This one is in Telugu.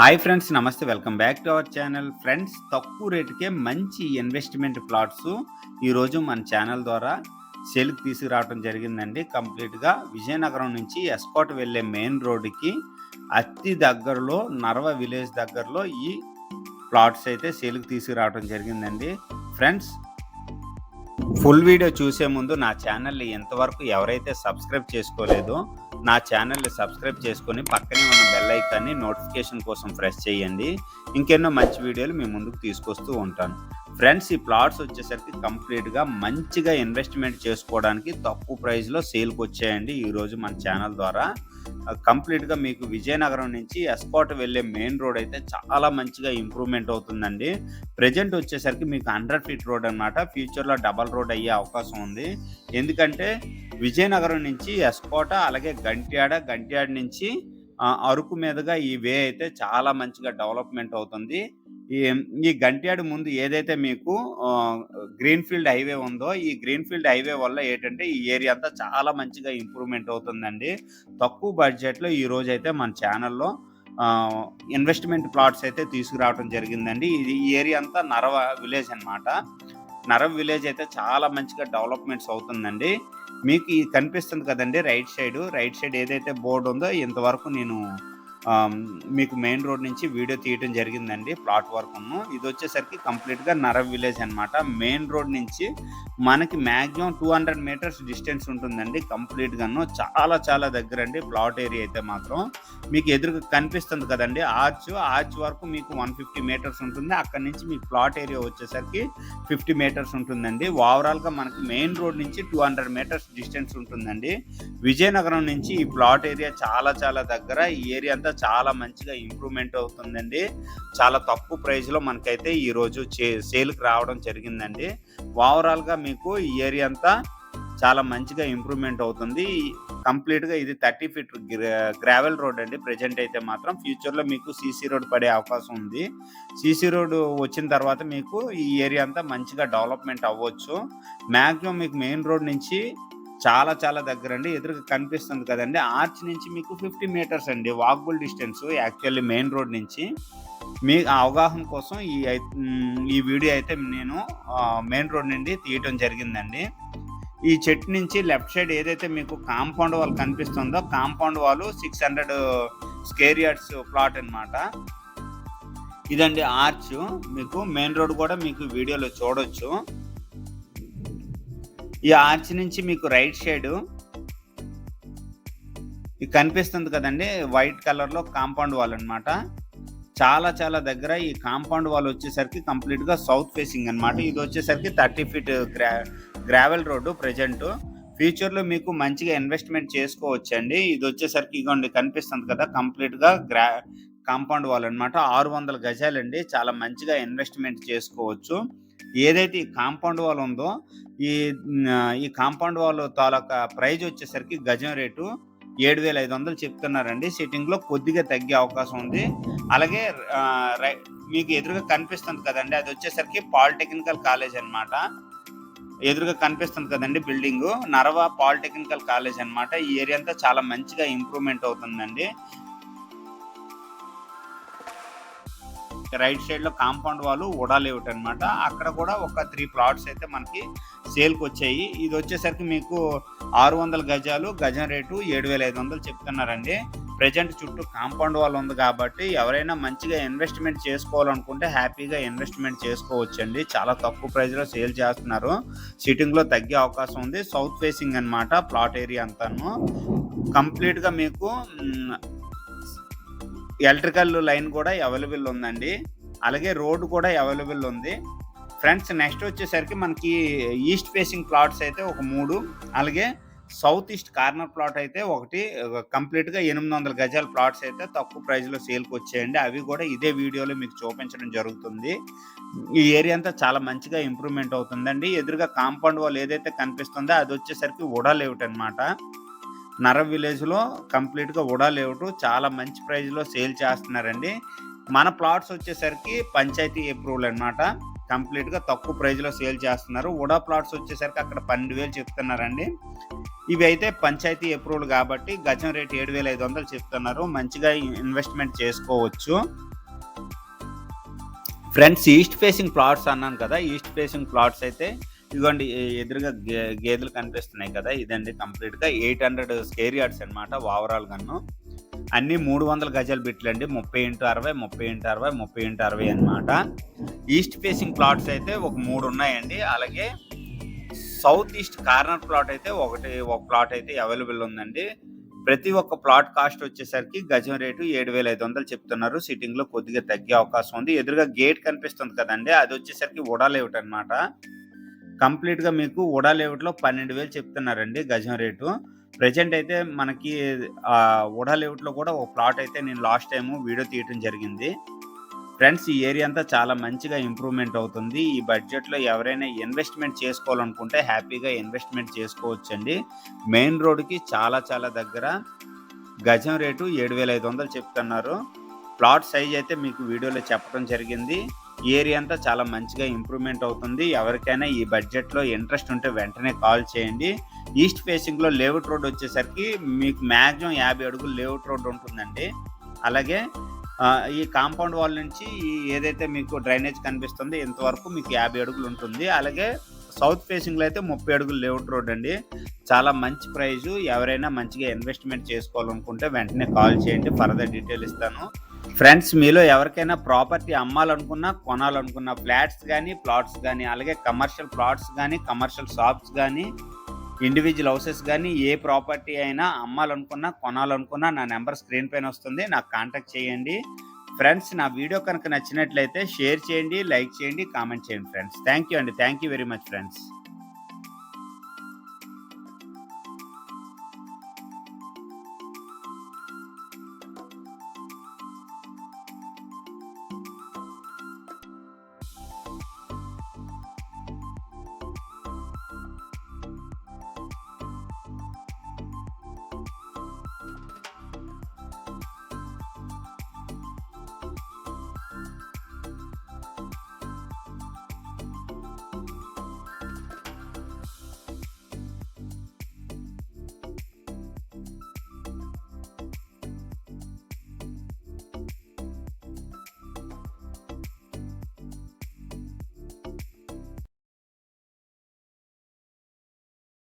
హాయ్ ఫ్రెండ్స్ నమస్తే. Welcome back to our channel friends తక్కువ రేటుకే మంచి ఇన్వెస్ట్మెంట్ ప్లాట్స్ ఈరోజు మన ఛానల్ ద్వారా సేల్కి తీసుకురావడం జరిగిందండి. కంప్లీట్గా విజయనగరం నుంచి ఎస్కోట్ వెళ్ళే మెయిన్ రోడ్డుకి అతి దగ్గరలో నర్వ విలేజ్ దగ్గరలో ఈ ప్లాట్స్ అయితే సేల్కి తీసుకురావడం జరిగిందండి. ఫ్రెండ్స్ ఫుల్ వీడియో చూసే ముందు నా ఛానల్ని ఎంతవరకు ఎవరైతే సబ్స్క్రైబ్ చేసుకోలేదో నా ఛానల్ని సబ్స్క్రైబ్ చేసుకొని పక్కనే ఉన్న బెల్ ఐకాన్ని నోటిఫికేషన్ కోసం ప్రెస్ చేయండి. ఇంకెన్నో మంచి వీడియోలు మీ ముందుకు తీసుకొస్తూ ఉంటాను. ఫ్రెండ్స్ ఈ ప్లాట్స్ వచ్చేసరికి కంప్లీట్గా మంచిగా ఇన్వెస్ట్మెంట్ చేసుకోవడానికి తక్కువ ప్రైస్లో సేల్కి వచ్చాయండి ఈరోజు మన ఛానల్ ద్వారా. కంప్లీట్గా మీకు విజయనగరం నుంచి ఎస్కాట్ వెళ్ళే మెయిన్ రోడ్ అయితే చాలా మంచిగా ఇంప్రూవ్మెంట్ అవుతుందండి. ప్రజెంట్ వచ్చేసరికి మీకు హండ్రెడ్ ఫీట్ రోడ్ అనమాట ఫ్యూచర్లో డబల్ రోడ్ అయ్యే అవకాశం ఉంది. ఎందుకంటే విజయనగరం నుంచి ఎస్కోట అలాగే గంట్యాడ గంట్యాడ నుంచి అరకు మీదుగా ఈ వే అయితే చాలా మంచిగా డెవలప్మెంట్ అవుతుంది. ఈ ఈ గంట్యాడు ముందు ఏదైతే మీకు గ్రీన్ ఫీల్డ్ హైవే ఉందో ఈ గ్రీన్ ఫీల్డ్ హైవే వల్ల ఏంటంటే ఈ ఏరియా అంతా చాలా మంచిగా ఇంప్రూవ్మెంట్ అవుతుందండి. తక్కువ బడ్జెట్లో ఈ రోజు అయితే మన ఛానల్లో ఇన్వెస్ట్మెంట్ ప్లాట్స్ అయితే తీసుకురావడం జరిగిందండి. ఇది ఈ ఏరియా అంతా నరవ విలేజ్ అన్నమాట. నరవ విలేజ్ అయితే చాలా మంచిగా డెవలప్మెంట్స్ అవుతుందండి. మీకు ఈ కనిపిస్తుంది కదండి రైట్ సైడ్. రైట్ సైడ్ ఏదైతే బోర్డు ఉందో ఇంతవరకు నేను మీకు మెయిన్ రోడ్ నుంచి వీడియో తీయటం జరిగిందండి ప్లాట్ వర్క్ను. ఇది వచ్చేసరికి కంప్లీట్గా నరవ్ విలేజ్ అనమాట మెయిన్ రోడ్ నుంచి మనకి maximum two hundred metres distance ఉంటుందండి కంప్లీట్గాను. చాలా చాలా దగ్గర అండి ప్లాట్ ఏరియా అయితే మాత్రం. మీకు ఎదురుగా కనిపిస్తుంది కదండి ఆర్చ్. ఆర్చ్ వరకు మీకు వన్ ఫిఫ్టీ మీటర్స్ ఉంటుంది. అక్కడ నుంచి మీకు ప్లాట్ ఏరియా వచ్చేసరికి ఫిఫ్టీ మీటర్స్ ఉంటుందండి. ఓవరాల్గా మనకి మెయిన్ రోడ్ నుంచి టూ హండ్రెడ్ మీటర్స్ డిస్టెన్స్ ఉంటుందండి. విజయనగరం నుంచి ఈ ప్లాట్ ఏరియా చాలా చాలా దగ్గర. ఈ ఏరియా అంతా చాలా మంచిగా ఇంప్రూవ్మెంట్ అవుతుందండి. చాలా తక్కువ ప్రైస్లో మనకైతే ఈరోజు చే సేల్కి రావడం జరిగిందండి. ఓవరాల్గా మీకు ఈ ఏరియా అంతా చాలా మంచిగా ఇంప్రూవ్మెంట్ అవుతుంది. కంప్లీట్గా ఇది థర్టీ ఫీట్ గ్రావెల్ రోడ్ అండి. ప్రజెంట్ అయితే మాత్రం ఫ్యూచర్లో మీకు సీసీ రోడ్ పడే అవకాశం ఉంది. సీసీ రోడ్ వచ్చిన తర్వాత మీకు ఈ ఏరియా అంతా మంచిగా డెవలప్మెంట్ అవ్వచ్చు. మ్యాక్సిమం మీకు మెయిన్ రోడ్ నుంచి చాలా చాలా దగ్గర అండి ఎదురుగా కనిపిస్తుంది కదండి. ఆర్చ్ నుంచి మీకు ఫిఫ్టీ మీటర్స్ అండి. Walkable distance actually main road నుంచి. మీ అవగాహన కోసం ఈ ఈ వీడియో అయితే నేను మెయిన్ రోడ్ నుండి తీయటం జరిగిందండి. ఈ చెట్టు నుంచి లెఫ్ట్ సైడ్ ఏదైతే మీకు కాంపౌండ్ వాల్ కనిపిస్తుందో compound wall six hundred square yards plot అన్నమాట. ఇదండి ఆర్చ్. మీకు మెయిన్ రోడ్ కూడా మీకు వీడియోలో చూడొచ్చు. ఈ ఆర్చ్ నుంచి మీకు రైట్ సైడ్ ఇది కనిపిస్తుంది కదండి వైట్ కలర్లో కాంపౌండ్ వాల్ అన్నమాట. చాలా చాలా దగ్గర ఈ కాంపౌండ్ వాల్ వచ్చేసరికి కంప్లీట్గా సౌత్ ఫేసింగ్ అన్నమాట. ఇది వచ్చేసరికి థర్టీ ఫీట్ గ్రా గ్రావెల్ రోడ్డు ప్రజెంట్. ఫ్యూచర్లో మీకు మంచిగా ఇన్వెస్ట్మెంట్ చేసుకోవచ్చు అండి ఇది వచ్చేసరికి ఇగోండి కనిపిస్తుంది కదా కంప్లీట్గా గ్రా కాంపౌండ్ వాల్ అన్నమాట. ఆరు వందల గజాలండి. చాలా మంచిగా ఇన్వెస్ట్మెంట్ చేసుకోవచ్చు. ఏదైతే ఈ కాంపౌండ్ వాల్ ఉందో ఈ ఈ కాంపౌండ్ వాల్ తాలూకా ప్రైజ్ వచ్చేసరికి గజం రేటు ఏడు వేల ఐదు వందలు చెప్తున్నారండి. సిట్టింగ్లో కొద్దిగా తగ్గే అవకాశం ఉంది. అలాగే రై- మీకు ఎదురుగా కనిపిస్తుంది కదండి. అది వచ్చేసరికి పాలిటెక్నికల్ కాలేజ్ అన్నమాట. ఎదురుగా కనిపిస్తుంది కదండి బిల్డింగ్. నరవ పాలిటెక్నికల్ కాలేజ్ అన్నమాట. ఈ ఏరియా అంతా చాలా మంచిగా ఇంప్రూవ్మెంట్ అవుతుందండి. రైట్ సైడ్లో కాంపౌండ్ వాళ్ళు ఉడా అనమాట అక్కడ కూడా ఒక త్రీ ప్లాట్స్ అయితే మనకి సేల్కి వచ్చాయి. ఇది వచ్చేసరికి మీకు ఆరు వందల గజాలు గజం రేటు ఏడు వేల ఐదు వందలు చెప్తున్నారండి. ప్రజెంట్ చుట్టూ కాంపౌండ్ వాల్ ఉంది కాబట్టి ఎవరైనా మంచిగా ఇన్వెస్ట్మెంట్ చేసుకోవాలనుకుంటే హ్యాపీగా ఇన్వెస్ట్మెంట్ చేసుకోవచ్చండి. చాలా తక్కువ ప్రైస్లో సేల్ చేస్తున్నారు. సిట్టింగ్లో తగ్గే అవకాశం ఉంది. సౌత్ ఫేసింగ్ అన్నమాట ప్లాట్ ఏరియా అంతాను. కంప్లీట్గా మీకు ఎలక్ట్రికల్ లైన్ కూడా అవైలబుల్ ఉందండి. అలాగే రోడ్డు కూడా అవైలబుల్ ఉంది. ఫ్రెండ్స్ నెక్స్ట్ వచ్చేసరికి మనకి ఈస్ట్ ఫేసింగ్ ప్లాట్స్ అయితే ఒక మూడు. అలాగే సౌత్ ఈస్ట్ కార్నర్ ప్లాట్ అయితే ఒకటి. కంప్లీట్గా ఎనిమిది వందల గజాల ప్లాట్స్ అయితే తక్కువ ప్రైస్లో సేల్కి వచ్చాయండి. అవి కూడా ఇదే వీడియోలో మీకు చూపించడం జరుగుతుంది. ఈ ఏరియా అంతా చాలా మంచిగా ఇంప్రూవ్మెంట్ అవుతుందండి. ఎదురుగా కాంపౌండ్ వాల్ ఏదైతే కనిపిస్తుందో అది వచ్చేసరికి ఉడా అనమాట నర విలేజ్లో కంప్లీట్గా ఉడా లేఅవుట్ చాలా మంచి ప్రైజ్లో సేల్ చేస్తున్నారండి. మన ప్లాట్స్ వచ్చేసరికి పంచాయతీ అప్రూవల్ అనమాట కంప్లీట్గా తక్కువ ప్రైజ్లో సేల్ చేస్తున్నారు. ఉడా ప్లాట్స్ వచ్చేసరికి అక్కడ పన్నెండు వేలు చెప్తున్నారండి. ఇవి అయితే పంచాయతీ అప్రూవల్ కాబట్టి గజం రేట్ ఏడు వేల ఐదు వందలు చెప్తున్నారు. మంచిగా ఇన్వెస్ట్మెంట్ చేసుకోవచ్చు. ఫ్రెండ్స్ ఈస్ట్ ఫేసింగ్ ప్లాట్స్ అన్నాను కదా ఈస్ట్ ఫేసింగ్ ప్లాట్స్ అయితే ఇదిగోండి ఎదురుగా గే గేదెలు కనిపిస్తున్నాయి కదా ఇదండి కంప్లీట్గా ఎయిట్ హండ్రెడ్ స్కేర్ యార్డ్స్ అనమాట ఓవరాల్ గన్ను అన్ని మూడు వందల గజాల బిట్లు అండి ముప్పై ఇంటూ అరవై ముప్పై ఇంటూ అరవై ముప్పై ఇంటూ అరవై అనమాట ఈస్ట్ ఫేసింగ్ ప్లాట్స్ అయితే ఒక మూడు ఉన్నాయండి అలాగే సౌత్ ఈస్ట్ కార్నర్ ప్లాట్ అయితే ఒకటి ఒక ప్లాట్ అయితే అవైలబుల్ ఉందండి. ప్రతి ఒక్క ప్లాట్ కాస్ట్ వచ్చేసరికి గజం రేటు ఏడు వేల ఐదు వందలు చెప్తున్నారు సిట్టింగ్లో కొద్దిగా తగ్గే అవకాశం ఉంది. ఎదురుగా గేట్ కనిపిస్తుంది కదండి అది వచ్చేసరికి ఉడా అనమాట కంప్లీట్గా మీకు ఉడా లేఅవుట్లో పన్నెండు వేలు చెప్తున్నారండి గజం రేటు. ప్రజెంట్ అయితే మనకి ఉడా లేఅవుట్లో కూడా ఒక ప్లాట్ అయితే నేను లాస్ట్ టైము వీడియో తీయటం జరిగింది. ఫ్రెండ్స్ ఈ ఏరియా అంతా చాలా మంచిగా ఇంప్రూవ్మెంట్ అవుతుంది. ఈ బడ్జెట్లో ఎవరైనా ఇన్వెస్ట్మెంట్ చేసుకోవాలనుకుంటే హ్యాపీగా ఇన్వెస్ట్మెంట్ చేసుకోవచ్చండి. మెయిన్ రోడ్కి చాలా చాలా దగ్గర గజం రేటు ఏడు వేల ఐదు వందలు చెప్తున్నారు. ప్లాట్ సైజ్ అయితే మీకు వీడియోలో చెప్పడం జరిగింది. ఏరియా అంతా చాలా మంచిగా ఇంప్రూవ్మెంట్ అవుతుంది. ఎవరికైనా ఈ బడ్జెట్లో ఇంట్రెస్ట్ ఉంటే వెంటనే కాల్ చేయండి. ఈస్ట్ ఫేసింగ్లో లేఅవుట్ రోడ్ వచ్చేసరికి మీకు మ్యాక్సిమం యాభై అడుగులు లేఅవుట్ రోడ్ ఉంటుందండి. అలాగే ఈ కాంపౌండ్ వాల్ నుంచి ఈ ఏదైతే మీకు డ్రైనేజ్ కనిపిస్తుందో ఇంతవరకు మీకు యాభై అడుగులు ఉంటుంది. అలాగే సౌత్ ఫేసింగ్లో అయితే ముప్పై అడుగులు లేఅవుట్ రోడ్ అండి. చాలా మంచి ప్రైజు. ఎవరైనా మంచిగా ఇన్వెస్ట్మెంట్ చేసుకోవాలనుకుంటే వెంటనే కాల్ చేయండి. ఫర్దర్ డీటెయిల్ ఇస్తాను. ఫ్రెండ్స్ మీలో ఎవరికైనా ప్రాపర్టీ అమ్మాలనుకున్నా కొనాలనుకున్న ఫ్లాట్స్ కానీ ప్లాట్స్ కానీ అలాగే కమర్షియల్ ప్లాట్స్ కానీ కమర్షియల్ షాప్స్ కానీ ఇండివిజువల్ హౌసెస్ కానీ ఏ ప్రాపర్టీ అయినా అమ్మాలనుకున్నా కొనాలనుకున్నా నా నెంబర్ స్క్రీన్ పైన వస్తుంది. నాకు కాంటాక్ట్ చేయండి. ఫ్రెండ్స్ నా వీడియో కనుక నచ్చినట్లయితే షేర్ చేయండి లైక్ చేయండి కామెంట్ చేయండి ఫ్రెండ్స్. థ్యాంక్ యూ అండి. Thank you very much friends.